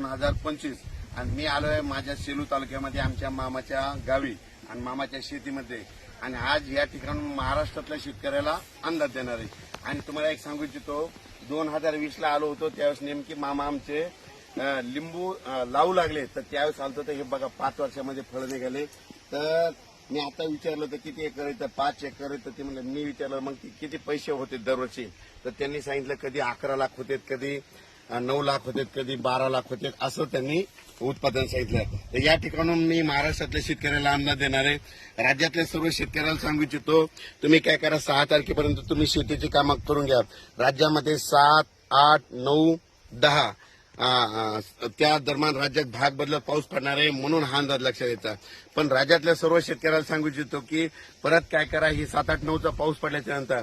दोन हजार पंचवीस. आणि मी आलोय माझ्या सेलू तालुक्यामध्ये आमच्या मामाच्या गावी आणि मामाच्या शेतीमध्ये. आणि आज या ठिकाणी महाराष्ट्रातल्या शेतकऱ्याला अंदाज देणार. आहे आणि तुम्हाला एक सांगू इच्छितो दोन हजार वीसला आलो होतो त्यावेळेस नेमकी मामा आमचे लिंबू लावू लागले. तर त्यावेळेस आलतो तर हे बघा पाच वर्षामध्ये फळ निघाले. तर मी आता विचारलं तर किती एकर आहे? तर पाच एकर आहे. तर ते म्हणलं मी विचारलं मग ते किती पैसे होते दरवर्षी? तर त्यांनी सांगितलं कधी अकरा लाख होते कधी नऊ लाख होते कधी बारा लाख होते असं त्यांनी उत्पादन सांगितलं. तर या ठिकाणून मी महाराष्ट्रातल्या शेतकऱ्याला अंदाज देणार आहे. राज्यातल्या सर्व शेतकऱ्याला सांगू इच्छितो तुम्ही काय करा सहा तारखेपर्यंत तुम्ही शेतीची कामं करून घ्या. राज्यामध्ये सात आठ नऊ दहा त्या दरम्यान राज्यात भाग बदलत पाऊस पडणार आहे म्हणून हा अंदाज लक्षात येतात पण राज्यातल्या सर्व शेतकऱ्याला सांगू इच्छितो की परत काय करा ही सात आठ नऊचा पाऊस पडल्याच्या नंतर.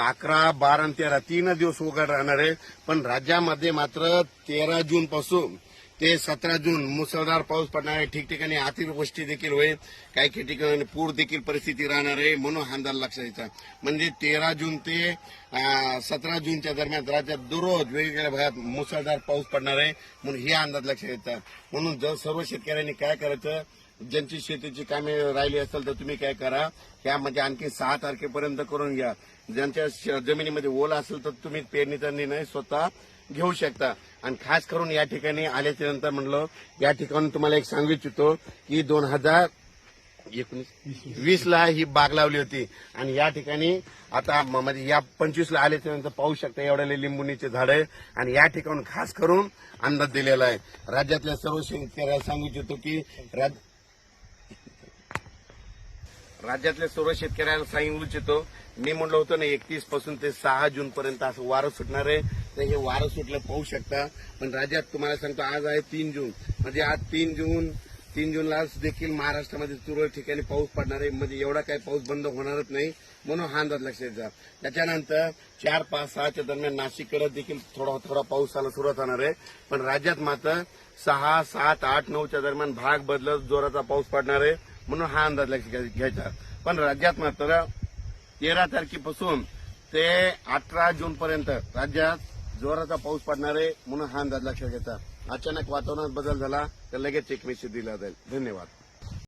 अकरा बारा आणि तेरा तीन दिवस उघड राहणार आहे. पण राज्यामध्ये मात्र तेरा जून पासून ते सतरा जून मुसळधार पाऊस पडणार आहे. ठिकठिकाणी अतिवृष्टी देखील होईल. काही काही ठिकाणी पूर देखील परिस्थिती राहणार आहे. म्हणून हा अंदाज लक्षात येतात म्हणजे तेरा जून ते सतरा जूनच्या दरम्यान राज्यात दररोज वेगवेगळ्या भागात मुसळधार पाऊस पडणार आहे. म्हणून हे अंदाज लक्षात येतात म्हणून जर सर्व शेतकऱ्यांनी काय करायचं ज्यांची शेतीची कामे राहिली असेल तर तुम्ही काय करा त्यामध्ये म्हणजे आणखी सहा तारखेपर्यंत करून घ्या. ज्यांच्या श- जमिनीमध्ये ओला असेल तर तुम्ही पेरणीचा निर्णय स्वतः घेऊ शकता. आणि खास करून या ठिकाणी आल्याच्यानंतर म्हणलं या ठिकाणी तुम्हाला एक सांगू इच्छितो की दोन हजार एकोणीस वीसला ही बाग लावली होती. आणि या ठिकाणी आता म्हणजे या पंचवीसला आल्याच्यानंतर पाहू शकता एवढ्याले लिंबुनीचे झाड आहे. आणि या ठिकाणी खास करून अंदाज दिलेला आहे. राज्यातल्या सर्व शेतकऱ्याला सांगू इच्छितो की राज- राज्यातल्या सर्व शेतकऱ्यांना सांगू इच्छितो मी म्हणलं होतो ना एकतीसपासून ते सहा जून पर्यंत असं वारं सुटणार आहे. तर हे वारं सुटलं पाहू शकता. पण राज्यात तुम्हाला सांगतो आज आहे तीन जून. म्हणजे आज तीन जून तीन जूनला देखील महाराष्ट्रामध्ये तुरळक ठिकाणी पाऊस पडणार आहे. म्हणजे एवढा काही पाऊस बंद होणारच नाही म्हणून हा अंदाज लक्षात द्या त्याच्यानंतर चार पाच सहाच्या दरम्यान नाशिककडे देखील थोडा थोडा पाऊस आला सुरुवात होणार आहे. पण राज्यात मात्र सहा सात आठ नऊच्या दरम्यान भाग बदलत जोराचा पाऊस पडणार आहे म्हणून हा अंदाज लक्षात घ्यायचा. पण राज्यात मात्र तेरा तारखेपासून ते अठरा जूनपर्यंत राज्यात जोराचा पाऊस पडणार आहे म्हणून हा अंदाज लक्षात घेता. अचानक वातावरणात बदल झाला तर लगेच एक दिला जाईल. धन्यवाद.